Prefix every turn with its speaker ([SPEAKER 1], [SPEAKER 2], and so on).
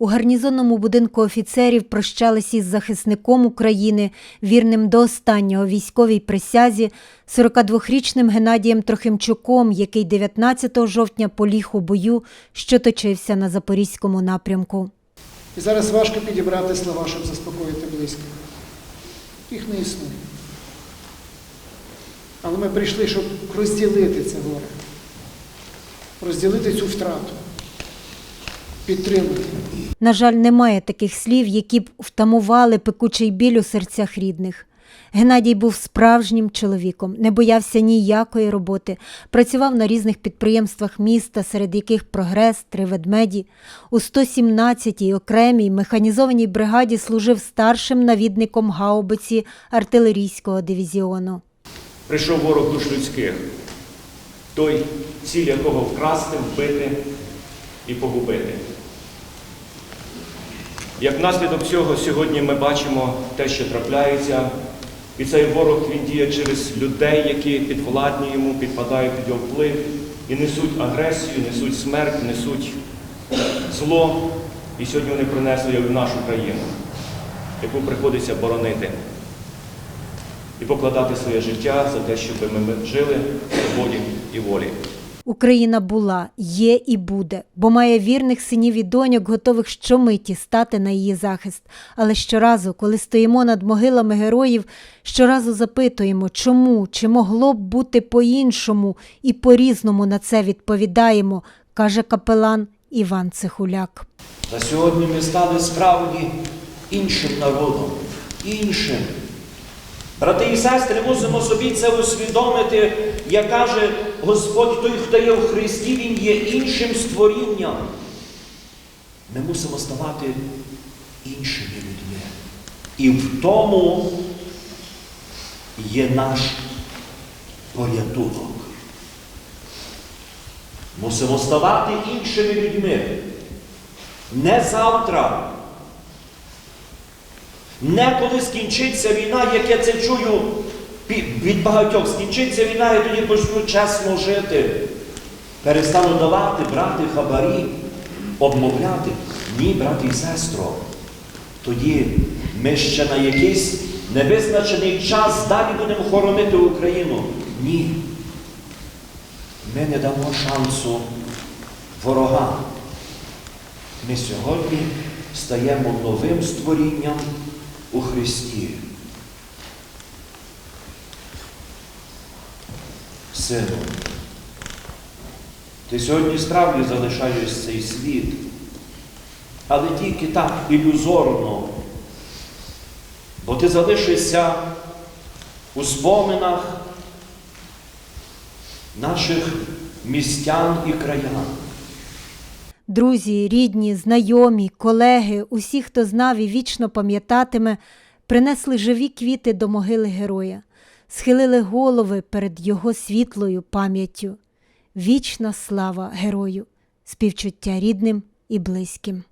[SPEAKER 1] У гарнізонному будинку офіцерів прощалися із захисником України, вірним до останнього військовій присязі, 42-річним Геннадієм Трохимчуком, який 19 жовтня поліг у бою, що точився на Запорізькому напрямку.
[SPEAKER 2] І зараз важко підібрати слова, щоб заспокоїти близьких. Їх не існує. Але ми прийшли, щоб розділити це горе, розділити цю втрату, підтримати.
[SPEAKER 1] На жаль, немає таких слів, які б втамували пекучий біль у серцях рідних. Геннадій був справжнім чоловіком, не боявся ніякої роботи, працював на різних підприємствах міста, серед яких прогрес, три ведмеді. У 117-й окремій механізованій бригаді служив старшим навідником гаубиці артилерійського дивізіону.
[SPEAKER 3] Прийшов ворог душ людських, той, ціль якого вкрасти, вбити і погубити. Як наслідок цього сьогодні ми бачимо те, що трапляється, і цей ворог він діє через людей, які підвладні йому, підпадають під його вплив і несуть агресію, несуть смерть, несуть зло. І сьогодні вони принесли в нашу країну, яку приходиться боронити і покладати своє життя за те, щоб ми жили в свободі і волі.
[SPEAKER 1] Україна була, є і буде, бо має вірних синів і доньок, готових щомиті стати на її захист. Але щоразу, коли стоїмо над могилами героїв, щоразу запитуємо, чому, чи могло б бути по-іншому, і по-різному на це відповідаємо, каже капелан Іван Цихуляк.
[SPEAKER 4] На сьогодні ми стали справді іншим народом, іншим. Брати і сестри, мусимо собі це усвідомити, як каже Господь, той, хто є в Христі, Він є іншим створінням. Ми мусимо ставати іншими людьми. І в тому є наш порятунок. Мусимо ставати іншими людьми. Не завтра. Не коли скінчиться війна, як я це чую від багатьох, скінчиться війна, я тоді почну чесно жити. Перестану давати, брати хабарі, обмовляти. Ні, брати і сестро. Тоді ми ще на якийсь невизначений час далі будемо хоронити Україну. Ні. Ми не дамо шансу ворогам. Ми сьогодні стаємо новим створінням у Христі. Сину, ти сьогодні справді залишаєш цей світ, але тільки так ілюзорно, бо ти залишишся у споминах наших містян і краян.
[SPEAKER 1] Друзі, рідні, знайомі, колеги, усі, хто знав і вічно пам'ятатиме, принесли живі квіти до могили героя, схилили голови перед його світлою пам'яттю. Вічна слава герою, співчуття рідним і близьким.